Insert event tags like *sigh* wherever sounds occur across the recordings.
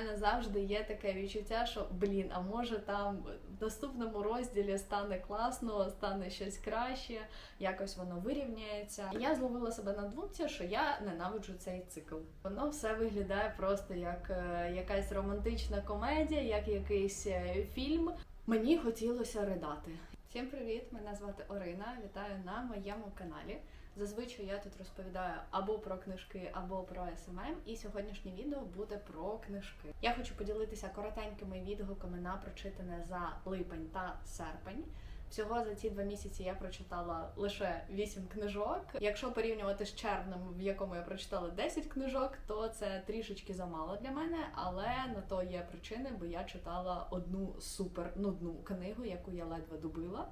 мене завжди є таке відчуття, що блін, а може там в наступному розділі стане класно, стане щось краще, якось воно вирівняється. І я зловила себе на думці, що я ненавиджу цей цикл. Воно все виглядає просто як е, якась романтична комедія, як якийсь е, фільм. Мені хотілося ридати. Всім привіт! Мене звати Орина. Вітаю на моєму каналі. Зазвичай я тут розповідаю або про книжки, або про СММ. І сьогоднішнє відео буде про книжки. Я хочу поділитися коротенькими відгуками на прочитане за липень та серпень. Всього за ці два місяці я прочитала лише 8 книжок. Якщо порівнювати з червнем, в якому я прочитала 10 книжок, то це трішечки замало для мене, але на то є причини, бо я читала одну супер нудну книгу, яку я ледве добила.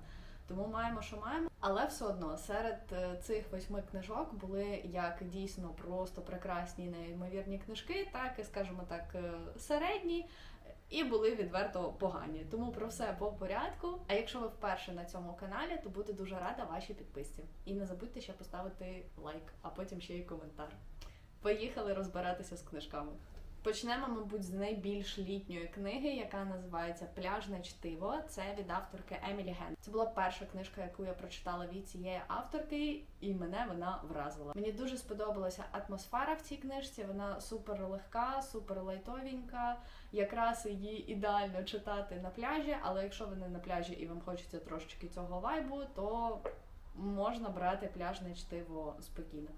Тому маємо, що маємо. Але все одно серед е, цих восьми книжок були як дійсно просто прекрасні неймовірні книжки, так і скажімо так, е, середні. І були відверто погані. Тому про все по порядку. А якщо ви вперше на цьому каналі, то буду дуже рада вашій підписці. І не забудьте ще поставити лайк, а потім ще й коментар. Поїхали розбиратися з книжками. Почнемо, мабуть, з найбільш літньої книги, яка називається Пляжне чтиво. Це від авторки Емілі Ген. Це була перша книжка, яку я прочитала від цієї авторки, і мене вона вразила. Мені дуже сподобалася атмосфера в цій книжці. Вона супер легка, супер лайтовенька. Якраз її ідеально читати на пляжі. Але якщо ви не на пляжі і вам хочеться трошечки цього вайбу, то можна брати пляжне чтиво спокійно.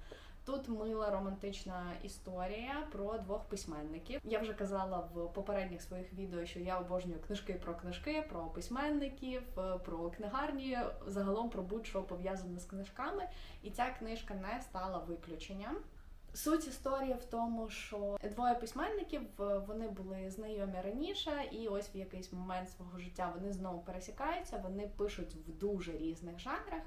Тут мила романтична історія про двох письменників. Я вже казала в попередніх своїх відео, що я обожнюю книжки про книжки, про письменників, е, про книгарні, загалом про будь-що пов'язане з книжками. І ця книжка не стала виключенням. Суть історії в тому, що двоє письменників е, вони були знайомі раніше, і ось в якийсь момент свого життя вони знову пересікаються. Вони пишуть в дуже різних жанрах.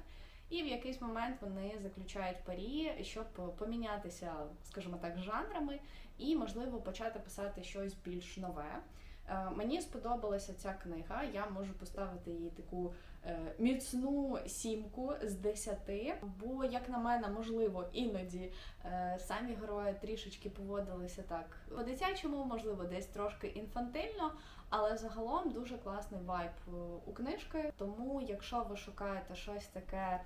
І в якийсь момент вони заключають парі, щоб помінятися, скажімо так, жанрами, і можливо почати писати щось більш нове. Е, Мені сподобалася ця книга. Я можу поставити їй таку е, міцну сімку з десяти. Бо, як на мене, можливо, іноді е, самі герої трішечки поводилися так по-дитячому, можливо, десь трошки інфантильно. Але загалом дуже класний вайб у книжки. Тому, якщо ви шукаєте щось таке,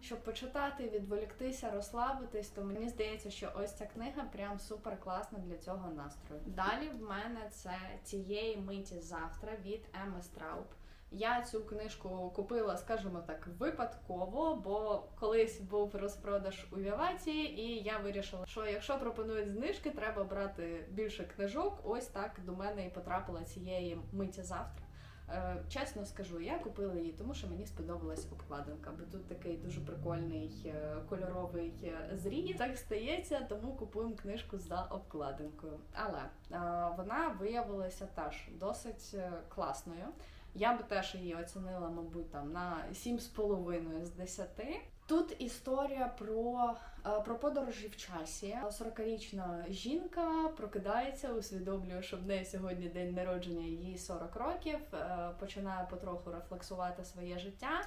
щоб почитати, відволіктися, розслабитись, то мені здається, що ось ця книга прям супер класна для цього настрою. Далі в мене це цієї миті завтра від Еми Страуб. Я цю книжку купила, скажімо так, випадково, бо колись був розпродаж у Віваті, і я вирішила, що якщо пропонують знижки, треба брати більше книжок. Ось так до мене і потрапила цієї миті завтра. Е, Чесно скажу, я купила її, тому що мені сподобалась обкладинка, бо тут такий дуже прикольний е, кольоровий е, зріз. Так стається, тому купуємо книжку за обкладинкою. Але вона виявилася теж досить класною. Я би теж її оцінила, мабуть, там на 7,5 з 10. Тут історія про, е, про подорожі в часі. 40-річна жінка прокидається, усвідомлює, що в неї сьогодні день народження, їй 40 років, е, починає потроху рефлексувати своє життя.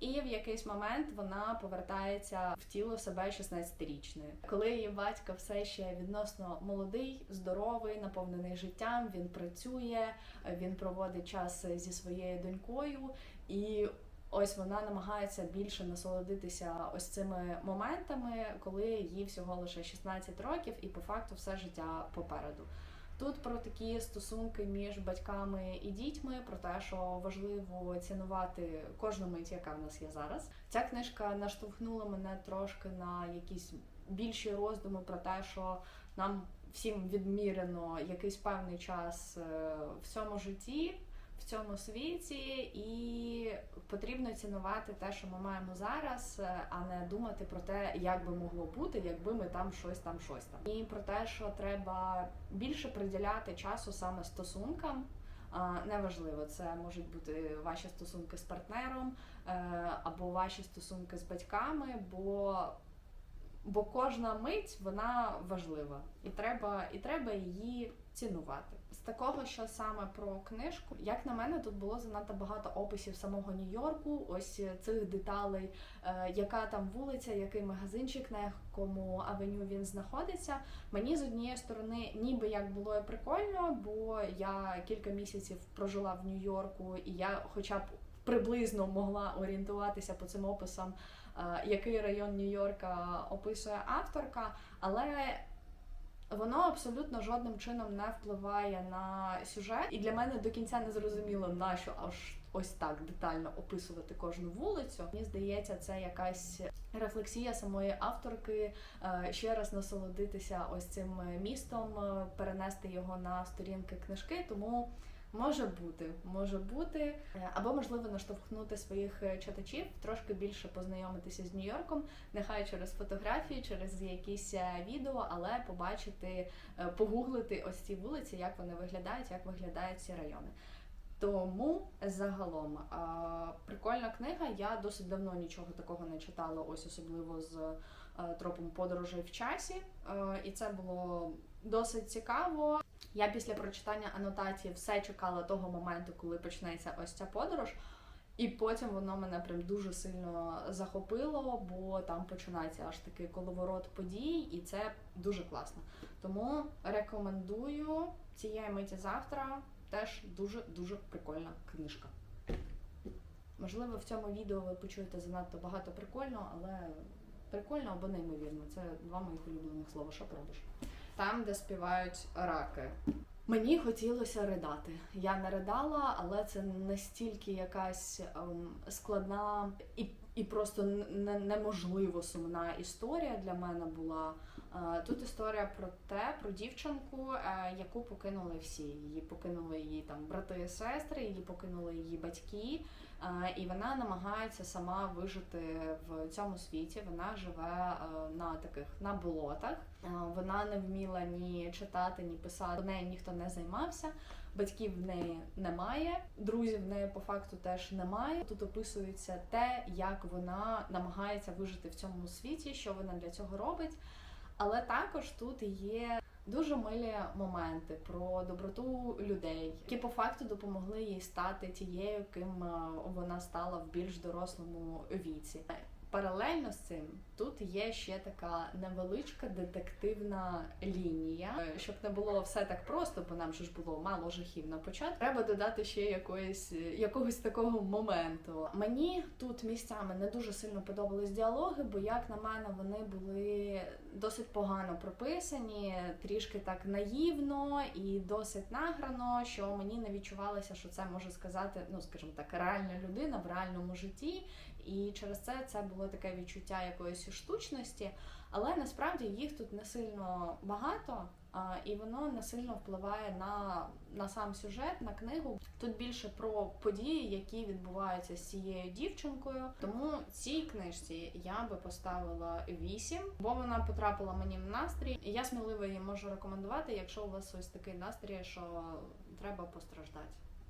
І в якийсь момент вона повертається в тіло себе 16-річної. Коли її батько все ще відносно молодий, здоровий, наповнений життям, він працює, він проводить час зі своєю донькою, і ось вона намагається більше насолодитися ось цими моментами, коли їй всього лише 16 років, і по факту все життя попереду. Тут про такі стосунки між батьками і дітьми, про те, що важливо цінувати кожну мить, яка в нас є зараз. Ця книжка наштовхнула мене трошки на якісь більші роздуми про те, що нам всім відмірено якийсь певний час е, в цьому житті. В цьому світі і потрібно цінувати те, що ми маємо зараз, е, а не думати про те, як би могло бути, якби ми там щось там щось там. І про те, що треба більше приділяти часу саме стосункам. Неважливо, це можуть бути ваші стосунки з партнером е, або ваші стосунки з батьками, бо, бо кожна мить вона важлива, і треба, і треба її цінувати. З такого, що саме про книжку, як на мене, тут було занадто багато описів самого Нью-Йорку, ось цих деталей, е, яка там вулиця, який магазинчик, на якому авеню він знаходиться. Мені з однієї сторони, ніби як було і прикольно, бо я кілька місяців прожила в Нью-Йорку, і я, хоча б приблизно могла орієнтуватися по цим описам, е, який район Нью-Йорка описує авторка, але воно абсолютно жодним чином не впливає на сюжет, і для мене до кінця не зрозуміло, на що аж ось так детально описувати кожну вулицю. Мені здається, це якась рефлексія самої авторки, е, ще раз насолодитися ось цим містом, е, перенести його на сторінки книжки. Тому може бути, може бути, Е, або можливо наштовхнути своїх е, читачів трошки більше познайомитися з Нью-Йорком, нехай через фотографії, через якісь е, відео, але побачити, погуглити ось ці вулиці, як вони виглядають, як виглядають ці райони. Тому загалом прикольна книга. Я досить давно нічого такого не читала, ось особливо з тропом подорожей в часі. І це було досить цікаво. Я після прочитання анотації все чекала того моменту, коли почнеться ось ця подорож. І потім воно мене прям дуже сильно захопило, бо там починається аж такий коловорот подій, і це дуже класно. Тому рекомендую цієї миті завтра. Теж дуже дуже прикольна книжка. Можливо, в цьому відео ви почуєте занадто багато прикольного, але прикольно або неймовірно. Це два моїх улюблених слова. Що пробиш? Там, де співають раки. Мені хотілося ридати. Я не ридала, але це настільки якась ем, складна і, і просто не, неможливо сумна історія для мене була. Е, Тут історія про те, про дівчинку, е, яку покинули всі. Її покинули її там брати і сестри, її покинули її батьки, і вона намагається сама вижити в цьому світі. Вона живе е, на таких на болотах. Е, Вона не вміла ні читати, ні писати. Нею ніхто не займався. Батьків в неї немає, друзів в неї по факту теж немає. Тут описується те, як вона намагається вижити в цьому світі, що вона для цього робить. Але також тут є дуже милі моменти про доброту людей, які по факту допомогли їй стати тією, ким е, вона стала в більш дорослому віці. Паралельно з цим тут є ще така невеличка детективна лінія, Е, щоб не було все так просто, бо нам же ж було мало жахів на початку. Треба додати ще якоїсь якогось такого моменту. Мені тут місцями не дуже сильно подобались діалоги, бо як на мене вони були досить погано прописані, трішки так наївно і досить награно, що мені не відчувалося, що це може сказати, ну скажімо так, реальна людина в реальному житті. І через це це було таке відчуття якоїсь штучності, але насправді їх тут не сильно багато, і воно не сильно впливає на, на сам сюжет, на книгу. Тут більше про події, які відбуваються з цією дівчинкою. Тому цій книжці я би поставила 8, бо вона потрапила мені в настрій. І я сміливо її можу рекомендувати, якщо у вас ось такий настрій, що треба постраждати.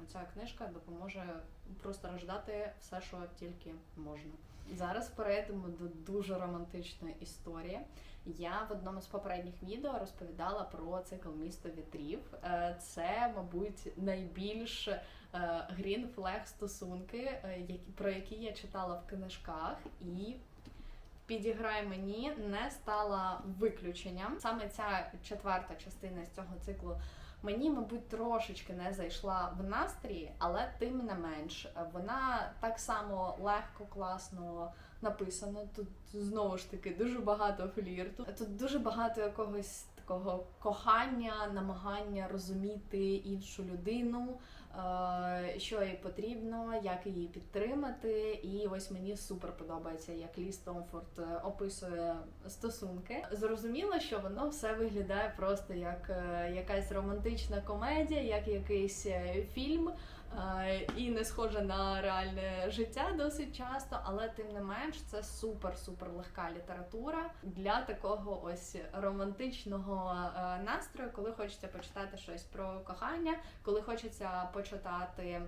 Ця книжка допоможе простраждати все, що тільки можна. Зараз перейдемо до дуже романтичної історії. Я в одному з попередніх відео розповідала про цикл місто вітрів. Е, Це, мабуть, найбільш грін флег стосунки, е, про які я читала в книжках, і підіграй мені не стала виключенням. Саме ця четверта частина з цього циклу мені, мабуть, трошечки не зайшла в настрій, але тим не менш, вона так само легко, класно написана. Тут знову ж таки дуже багато флірту. Тут дуже багато якогось такого кохання, намагання розуміти іншу людину, що їй потрібно, як її підтримати. І ось мені супер подобається, як Лі Стомфорд е, описує стосунки. Зрозуміло, що воно все виглядає просто як е, якась романтична комедія, як якийсь е, фільм. І не схоже на реальне життя досить часто, але тим не менш це супер-супер легка література для такого ось романтичного е, настрою, коли хочеться почитати щось про кохання, коли хочеться почитати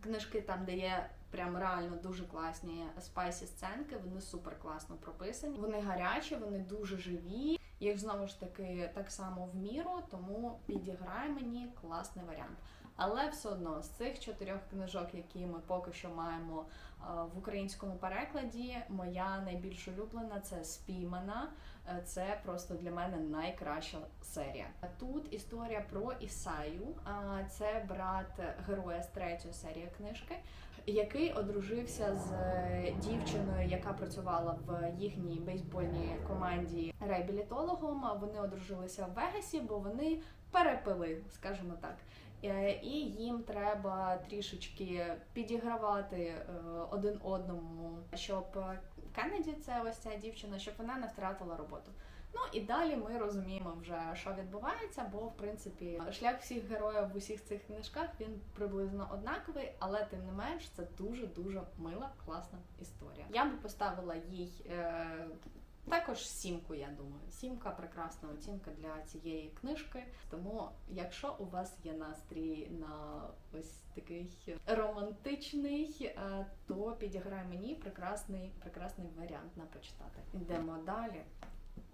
книжки там, де є прям реально дуже класні спайсі сценки. Вони супер класно прописані. Вони гарячі, вони дуже живі. їх знову ж таки так само в міру, тому підіграє мені класний варіант. Але все одно з цих чотирьох книжок, які ми поки що маємо е, в українському перекладі, моя найбільш улюблена це спіймана. Е, Це просто для мене найкраща серія. Тут історія про Ісаю. Це брат героя з третьої серії книжки, який одружився з е, дівчиною, яка працювала в їхній бейсбольній команді реабілітологом. Вони одружилися в Вегасі, бо вони перепили, скажімо так. Е, І їм треба трішечки підігравати е, один одному, щоб е, Кеннеді, це ось ця дівчина, щоб вона не втратила роботу. Ну і далі ми розуміємо вже, що відбувається, бо в принципі шлях всіх героїв в усіх цих книжках він приблизно однаковий, але тим не менш це дуже дуже мила, класна історія. Я би поставила їй е, також сімку, я думаю. Сімка прекрасна оцінка для цієї книжки. Тому, якщо у вас є настрій на ось такий романтичний, е, то підіграє мені прекрасний, прекрасний варіант на почитати. Йдемо далі.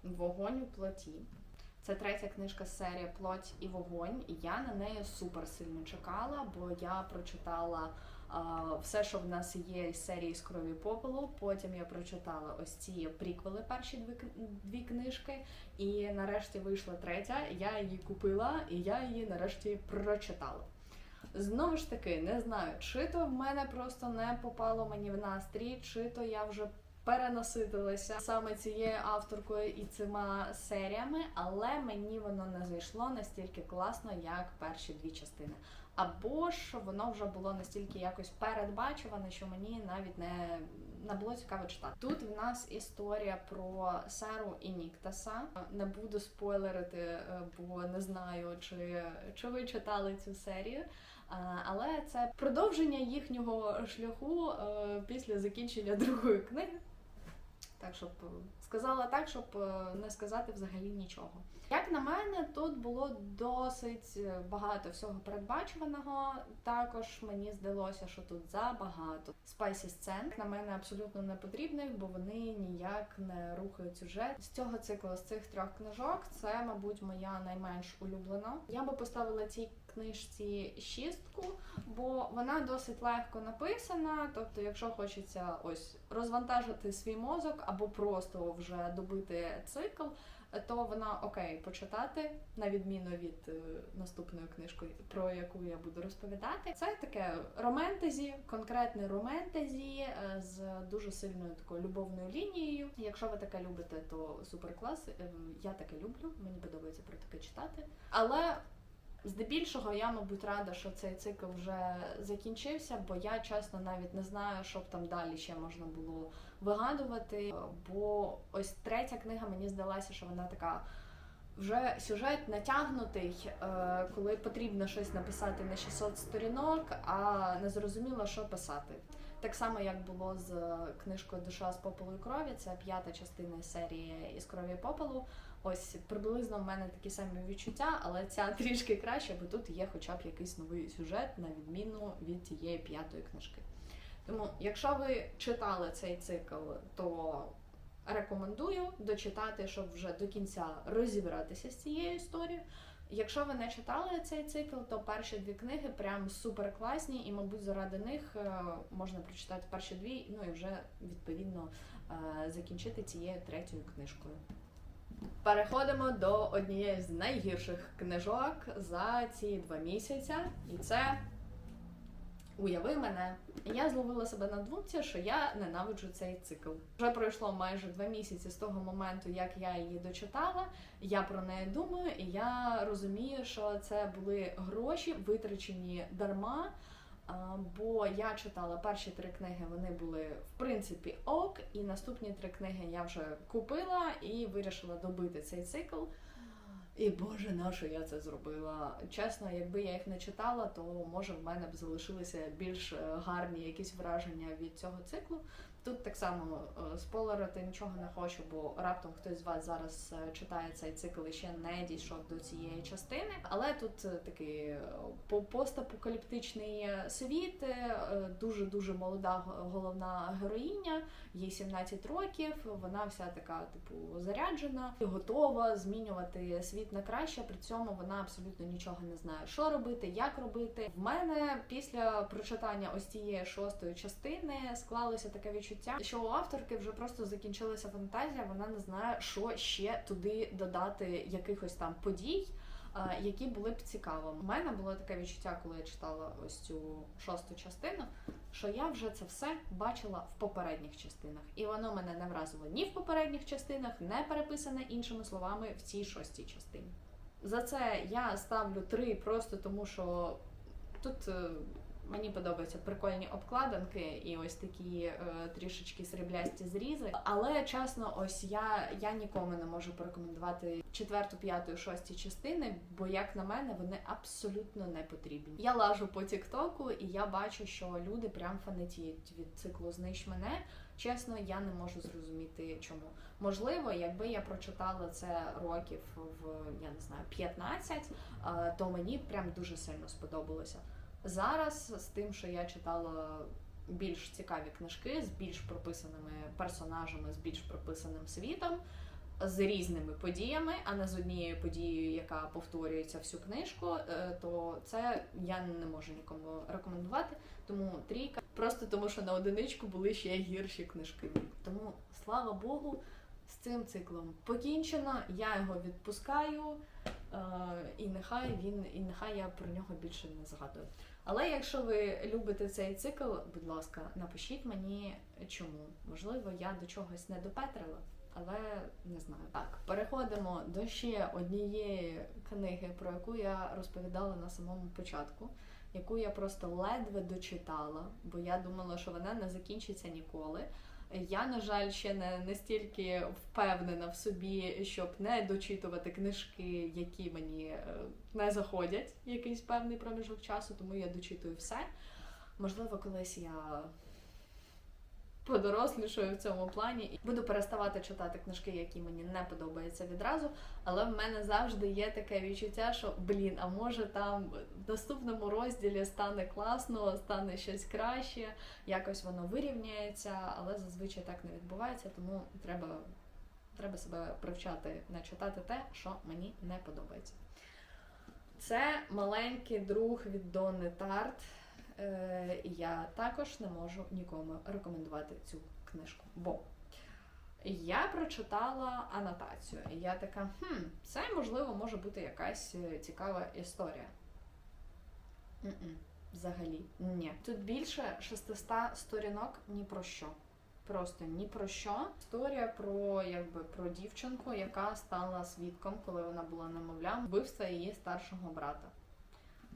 Вогонь у плоті. Це третя книжка з серії Плоть і вогонь. Я на неї супер сильно чекала, бо я прочитала все, що в нас є з серії з крові попелу. Потім я прочитала ось ці приквели, перші дві, дві книжки. І нарешті вийшла третя. Я її купила, і я її нарешті прочитала. Знову ж таки, не знаю, чи то в мене просто не попало мені в настрій, чи то я вже перенаситилася саме цією авторкою і цими серіями, але мені воно не зайшло настільки класно, як перші дві частини. Або ж воно вже було настільки якось передбачуване, що мені навіть не, не було цікаво читати. Тут в нас історія про Сару і Ніктаса. Не буду спойлерити, е, бо не знаю, чи, чи ви читали цю серію. Але це продовження їхнього шляху е, після закінчення *laughs* другої книги. Так, щоб сказала так, щоб е, не сказати взагалі нічого. Як на мене, тут було досить е, багато всього передбачуваного. Також мені здалося, що тут забагато спайсі сцен. На мене абсолютно не потрібних, бо вони ніяк не рухають сюжет. З цього циклу, з цих трьох книжок, це, мабуть, моя найменш улюблена. Я би поставила цій книжці шістку, бо вона досить легко написана. Тобто, якщо хочеться ось розвантажити свій мозок або просто вже добити цикл, то вона окей почитати, на відміну від е, наступної книжки, про яку я буду розповідати. Це таке романтезі, конкретне романтезі е, з дуже сильною такою любовною лінією. Якщо ви таке любите, то супер клас. Е, Я таке люблю, мені подобається про таке читати. Але Здебільшого я, мабуть, рада, що цей цикл вже закінчився, бо я чесно навіть не знаю, що б там далі ще можна було вигадувати. Бо ось третя книга мені здалася, що вона така вже сюжет натягнутий, е, коли потрібно щось написати на 600 сторінок, а не зрозуміло, що писати. Так само, як було з книжкою Душа з попелу і крові, це п'ята частина серії із крові і попелу. Ось приблизно в мене такі самі відчуття, але ця *laughs* трішки краще, бо тут є хоча б якийсь новий сюжет, на відміну від тієї п'ятої книжки. Тому, якщо ви читали цей цикл, то рекомендую дочитати, щоб вже до кінця розібратися з цією історією. Якщо ви не читали цей цикл, то перші дві книги прям супер класні, і, мабуть, заради них е, можна прочитати перші дві, ну і вже відповідно е, закінчити цією третьою книжкою. Переходимо до однієї з найгірших книжок за ці два місяці, і це Уяви мене. Я зловила себе на думці, що я ненавиджу цей цикл. Вже пройшло майже два місяці з того моменту, як я її дочитала. Я про неї думаю, і я розумію, що це були гроші витрачені дарма. Бо я читала перші три книги, вони були в принципі ок, і наступні три книги я вже купила і вирішила добити цей цикл. І боже, на що я це зробила? Чесно, якби я їх не читала, то може в мене б залишилися більш е, гарні якісь враження від цього циклу. Тут так само е, спойлерити нічого не хочу, бо раптом хтось з вас зараз е, читає цей цикл і ще не дійшов до цієї частини. Але тут е, такий постапокаліптичний світ, дуже дуже молода головна героїня, їй 17 років. Вона вся така, типу, заряджена, готова змінювати світ на краще. При цьому вона абсолютно нічого не знає, що робити, як робити. В мене після прочитання ось цієї шостої частини склалося таке відчуття, що у авторки вже просто закінчилася фантазія. Вона не знає, що ще туди додати якихось там подій. Які були б цікавими. У мене було таке відчуття, коли я читала ось цю шосту частину, що я вже це все бачила в попередніх частинах, і воно мене не вразило ні в попередніх частинах, не переписане іншими словами в цій шостій частині. За це я ставлю три, просто тому що тут е, мені подобаються прикольні обкладинки і ось такі е, трішечки сріблясті зрізи. Але чесно, ось я, я нікому не можу порекомендувати четверту, п'яту, і шості частини, бо як на мене, вони абсолютно не потрібні. Я лажу по Тіктоку, і я бачу, що люди прям фанатіють від циклу Знищ мене. Чесно, я не можу зрозуміти чому. Можливо, якби я прочитала це років в я не знаю 15, то мені прям дуже сильно сподобалося. Зараз з тим, що я читала більш цікаві книжки з більш прописаними персонажами, з більш прописаним світом, з різними подіями, а не з однією подією, яка повторюється всю книжку, е, то це я не можу нікому рекомендувати. Тому трійка, просто тому що на одиничку були ще гірші книжки. Тому слава Богу, з цим циклом покінчено. Я його відпускаю, е, і нехай він, і нехай я про нього більше не згадую. Але якщо ви любите цей цикл, будь ласка, напишіть мені чому. Можливо, я до чогось не допетрила, але не знаю. Так, переходимо до ще однієї книги, про яку я розповідала на самому початку, яку я просто ледве дочитала, бо я думала, що вона не закінчиться ніколи. Я, на жаль, ще не настільки впевнена в собі, щоб не дочитувати книжки, які мені е, не заходять якийсь певний проміжок часу, тому я дочитую все. Можливо, колись я подорослішаю в цьому плані буду переставати читати книжки, які мені не подобаються відразу. Але в мене завжди є таке відчуття, що блін, а може там в наступному розділі стане класно, стане щось краще, якось воно вирівняється, але зазвичай так не відбувається, тому треба, треба себе привчати не читати те, що мені не подобається. Це маленький друг від Донни Тарт. Е, я також не можу нікому рекомендувати цю книжку. Бо я прочитала анотацію, і я така, хм, це можливо може бути якась е, цікава історія. М-м, взагалі, ні. Тут більше 600 сторінок ні про що. Просто ні про що. Історія про якби про дівчинку, яка стала свідком, коли вона була немовлям, вбивства її старшого брата.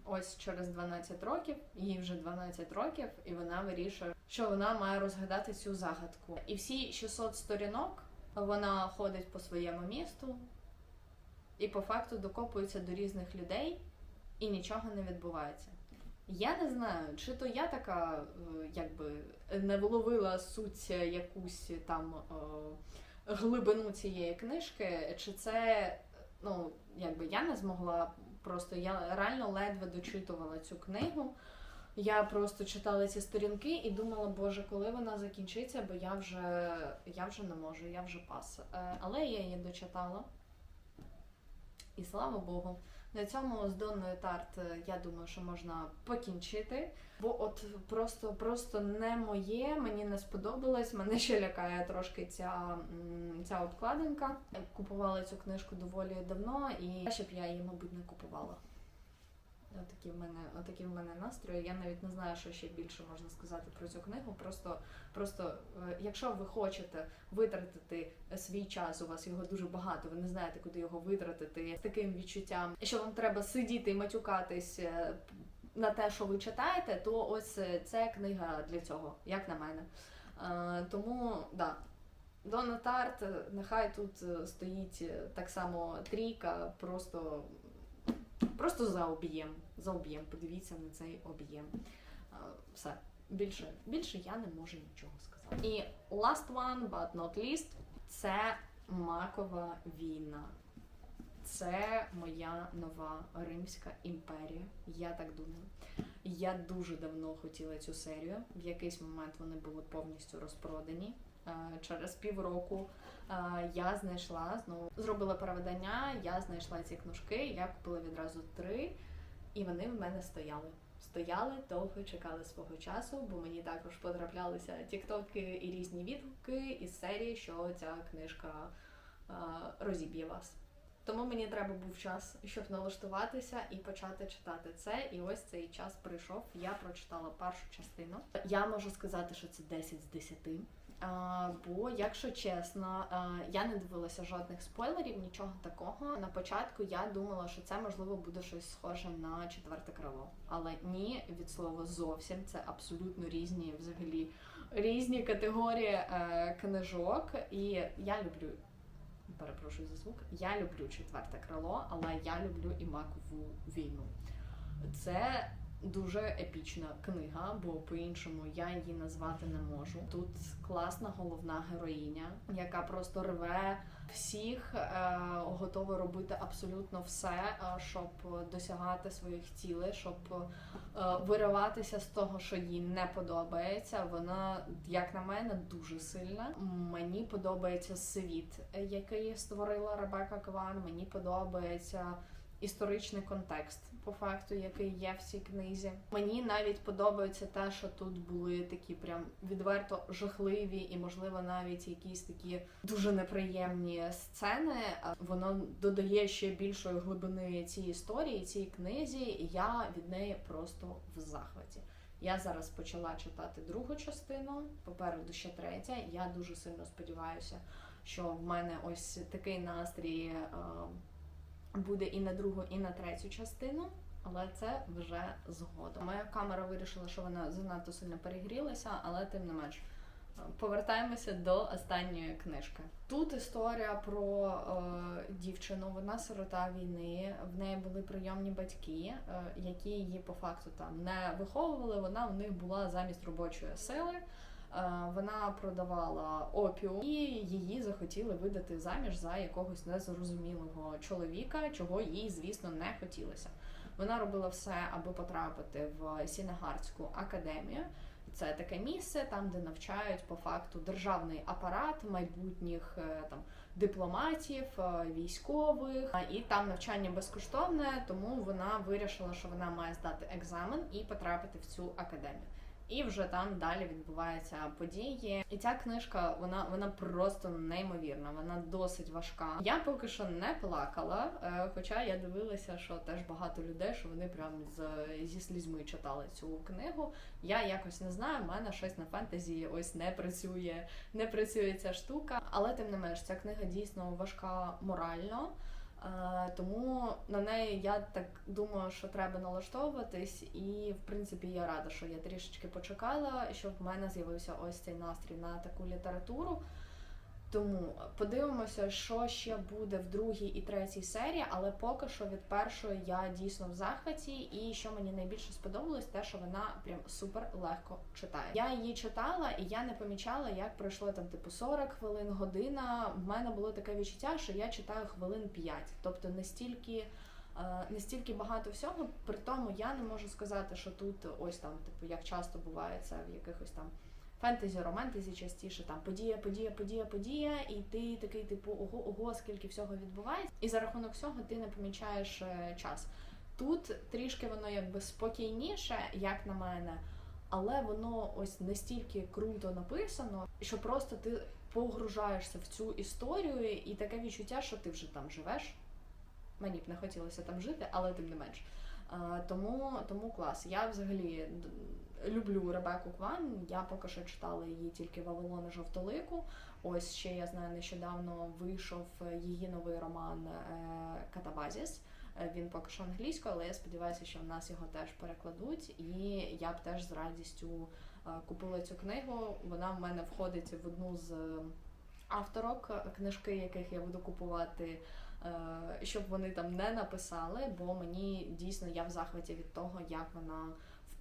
Ось через 12 років, їй вже 12 років, і вона вирішує, що вона має розгадати цю загадку. І всі 600 сторінок вона ходить по своєму місту і по факту докопується до різних людей, і нічого не відбувається. Я не знаю, чи то я така, е, якби не вловила суть якусь там е, глибину цієї книжки, чи це ну, якби я не змогла просто я реально ледве дочитувала цю книгу. Я просто читала ці сторінки і думала, боже, коли вона закінчиться, бо я вже я вже не можу, я вже пас. Е, Але я її дочитала. І слава Богу. На цьому з Донною Тарт е, я думаю, що можна покінчити. Бо от просто просто не моє, мені не сподобалось. Мене ще лякає трошки ця, ця обкладинка. Купувала цю книжку доволі давно, і ще б я її, мабуть, не купувала. Отакі в мене, отакі в мене настрої. Я навіть не знаю, що ще більше можна сказати про цю книгу. Просто, просто, е, якщо ви хочете витратити свій час, у вас його дуже багато, ви не знаєте, куди його витратити з таким відчуттям, що вам треба сидіти і матюкатись е, на те, що ви читаєте, то ось е, це книга для цього, як на мене. Е, Тому да. Дона Тарт, е, нехай тут е, стоїть е, так само трійка, просто, просто за об'єм. За об'єм. Подивіться на цей об'єм. Все. більше, більше я не можу нічого сказати. І last one, but not least, це Макова війна. Це моя нова Римська імперія. Я так думаю. Я дуже давно хотіла цю серію. В якийсь момент вони були повністю розпродані. Е, Через півроку е, я знайшла знову зробила переведення. Я знайшла ці книжки. Я купила відразу три, і вони в мене стояли. Стояли довго, чекали свого часу, бо мені також потраплялися тіктоки і різні відгуки із серії, що ця книжка е, розіб'є вас. Тому мені треба був час, щоб налаштуватися і почати читати це. І ось цей час прийшов. Я прочитала першу частину. Я можу сказати, що це 10 з 10. Бо, якщо чесно, я не дивилася жодних спойлерів, нічого такого. На початку я думала, що це можливо буде щось схоже на четверте крило. Але ні, від слова зовсім це абсолютно різні, взагалі різні категорії е, книжок. І я люблю перепрошую за звук. Я люблю четверте крило, але я люблю і макову війну. Це дуже епічна книга, бо по-іншому я її назвати не можу. Тут класна головна героїня, яка просто рве всіх, е, готова робити абсолютно все, е, щоб досягати своїх цілей, щоб е, вириватися з того, що їй не подобається. Вона, як на мене, дуже сильна. Мені подобається світ, який створила Ребека Кван. Мені подобається історичний контекст, по факту, який є в цій книзі. Мені навіть подобається те, що тут були такі прям відверто жахливі і, можливо, навіть якісь такі дуже неприємні сцени. Воно додає ще більшої глибини цій історії, цій книзі, і я від неї просто в захваті. Я зараз почала читати другу частину, попереду ще третя. Я дуже сильно сподіваюся, що в мене ось такий настрій е, буде і на другу, і на третю частину. Але це вже згодом. Моя камера вирішила, що вона занадто сильно перегрілася, але тим не менш. Повертаємося до останньої книжки. Тут історія про е, дівчину. Вона сирота війни. В неї були прийомні батьки, е, які її по факту там не виховували. Вона в них була замість робочої сили. Е, Вона продавала опіум, і її захотіли видати заміж за якогось незрозумілого чоловіка, чого їй, звісно, не хотілося. Вона робила все, аби потрапити в Сінегардську академію. Це таке місце, там, де навчають по факту державний апарат майбутніх е, там дипломатів, е, військових, і там навчання безкоштовне, тому вона вирішила, що вона має здати екзамен і потрапити в цю академію. І вже там далі відбуваються події. І ця книжка, вона вона просто неймовірна, вона досить важка. Я поки що не плакала, е, хоча я дивилася, що теж багато людей, що вони прям з зі слізьми читали цю книгу. Я якось не знаю, в мене щось на фентезі ось не працює, не працює ця штука. Але тим не менш, ця книга дійсно важка морально. Е, Тому на неї я так думаю, що треба налаштовуватись, і в принципі я рада, що я трішечки почекала, щоб в мене з'явився ось цей настрій на таку літературу. Тому подивимося, що ще буде в другій і третій серії, але поки що від першої я дійсно в захваті. І що мені найбільше сподобалось, те, що вона прям супер легко читає. Я її читала, і я не помічала, як пройшло там типу 40 хвилин, година. В мене було таке відчуття, що я читаю хвилин 5. тобто не стільки. е, Не стільки багато всього, при тому я не можу сказати, що тут ось там, типу, як часто буває це в якихось там фентезі, романтезі частіше там подія, подія, подія, подія, і ти такий, типу, ого, ого, скільки всього відбувається. І за рахунок всього ти не помічаєш е, час. Тут трішки воно якби спокійніше, як на мене, але воно ось настільки круто написано, що просто ти погружаєшся в цю історію, і таке відчуття, що ти вже там живеш. Мені б не хотілося там жити, але тим не менш. Тому, тому клас. Я взагалі люблю Ребеку Кван. Я поки що читала її тільки Вавилона Жовтолику. Ось ще я знаю, нещодавно вийшов її новий роман е, Катабазіс. Е, Він поки що англійською, але я сподіваюся, що в нас його теж перекладуть, і я б теж з радістю е, купила цю книгу. Вона в мене входить в одну з авторок, книжки, яких я буду купувати щоб вони там не написали, бо мені дійсно я в захваті від того, як вона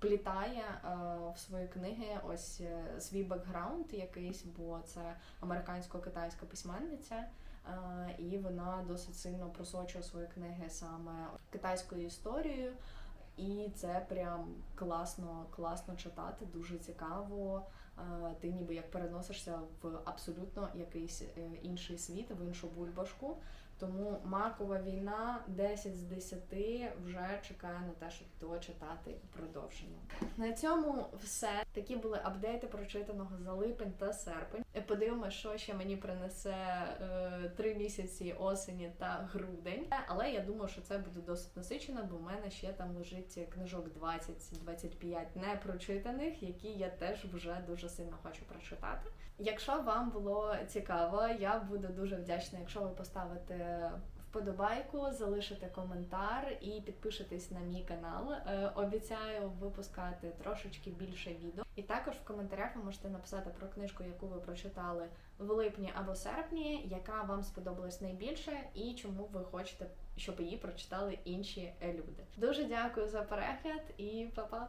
вплітає е, в свої книги ось е, свій бекграунд якийсь, бо це американсько-китайська письменниця. Е, І вона досить сильно просочує свої книги саме китайською історією, і це прям класно, класно читати, дуже цікаво. Ти ніби як переносишся в абсолютно якийсь інший світ, в іншу бульбашку. Тому Макова війна 10 з 10 вже чекає на те, щоб дочитати продовження. На цьому все. Такі були апдейти прочитаного за липень та серпень. Е, Подивимося, що ще мені принесе е, три місяці осені та грудень. Але я думаю, що це буде досить насичено, бо в мене ще там лежить книжок 20-25 непрочитаних, які я теж вже дуже сильно хочу прочитати. Якщо вам було цікаво, я буду дуже вдячна, якщо ви поставите вподобайку, залишите коментар і підпишетесь на мій канал. Е, Обіцяю випускати трошечки більше відео. І також в коментарях ви можете написати про книжку, яку ви прочитали в липні або серпні, яка вам сподобалась найбільше, і чому ви хочете, щоб її прочитали інші люди. Дуже дякую за перегляд і па-па!